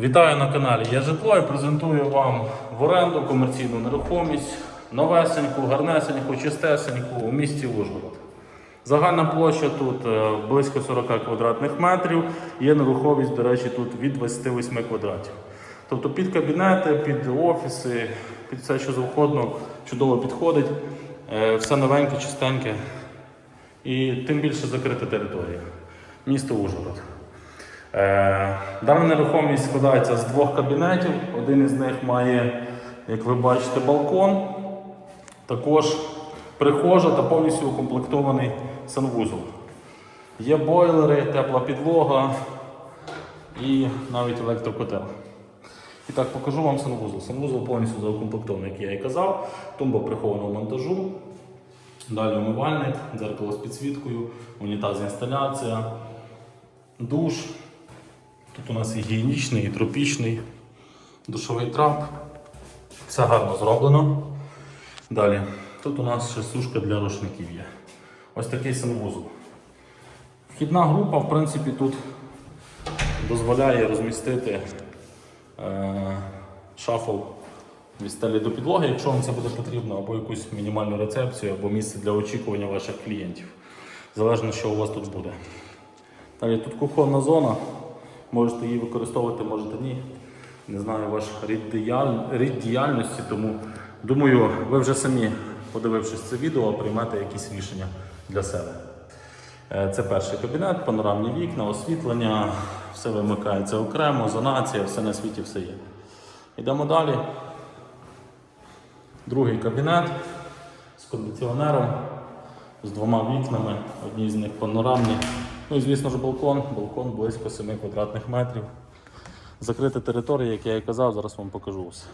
Вітаю на каналі Я житло і презентую вам в оренду комерційну нерухомість, новесеньку, гарнесеньку, чистесеньку у місті Ужгород. Загальна площа тут е, близько 40 квадратних метрів. Є нерухомість, до речі, тут від 28 квадратів. Тобто під кабінети, під офіси, під все, що завгодно, чудово підходить. Е, Все новеньке, чистеньке і тим більше закрита територія. Місто Ужгород. Е, Дана нерухомість складається з двох кабінетів. Один із них має, як ви бачите, балкон, також прихожа та повністю укомплектований санвузол. Є бойлери, тепла підлога і навіть електрокотел. І так, покажу вам санвузол. Санвузол повністю заукомплектований, як я і казав, тумба прихованого монтажу. Далі умивальник, дзеркало з підсвіткою, унітаз інсталяція, душ. Тут у нас і гігієнічний, і тропічний, душовий трап. Все гарно зроблено. Далі. Тут у нас ще сушка для рушників є. Ось такий санвузол. Вхідна група, в принципі, тут дозволяє розмістити е, шафл від стелі до підлоги, якщо вам це буде потрібно, або якусь мінімальну рецепцію, або місце для очікування ваших клієнтів. Залежно, що у вас тут буде. Далі тут кухонна зона. Можете її використовувати, можете ні. Не знаю ваш рід, діяль- рід діяльності, тому думаю, ви вже самі, подивившись це відео, приймете якісь рішення для себе. Е, Це перший кабінет, панорамні вікна, освітлення, все вимикається окремо, зонація, все на світі все є. Йдемо далі. Другий кабінет з кондиціонером, з двома вікнами, одні з них панорамні. Ну і звісно ж балкон, балкон близько 7 квадратних метрів. Закрита територія, як я і казав, зараз вам покажу все.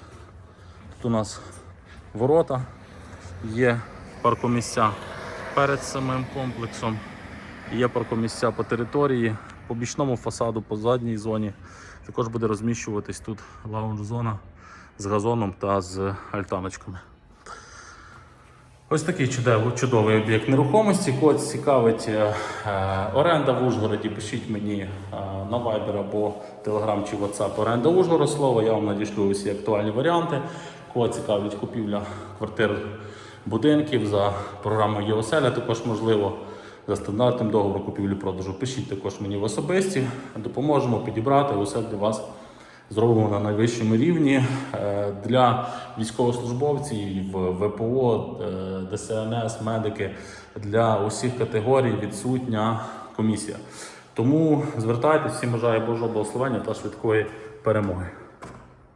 Тут у нас ворота, є паркомісця перед самим комплексом, є паркомісця по території, по бічному фасаду, по задній зоні. Також буде розміщуватись тут лаунж-зона з газоном та з альтаночками. Ось такий чудовий, чудовий об'єкт нерухомості. Кого цікавить е, е, оренда в Ужгороді, пишіть мені е, на Viber або Telegram чи WhatsApp оренда Ужгород слово. Я вам надішлю усі актуальні варіанти. Кого цікавить купівля квартир будинків за програмою ЄОСЕЛЯ, також можливо за стандартним договором купівлі-продажу. Пишіть також мені в особисті, допоможемо підібрати усе для вас зробимо на найвищому рівні Е, для військовослужбовців, ВПО, е, ДСНС, медики для усіх категорій відсутня комісія. Тому звертайтеся, всім бажаю Божого благословення та швидкої перемоги.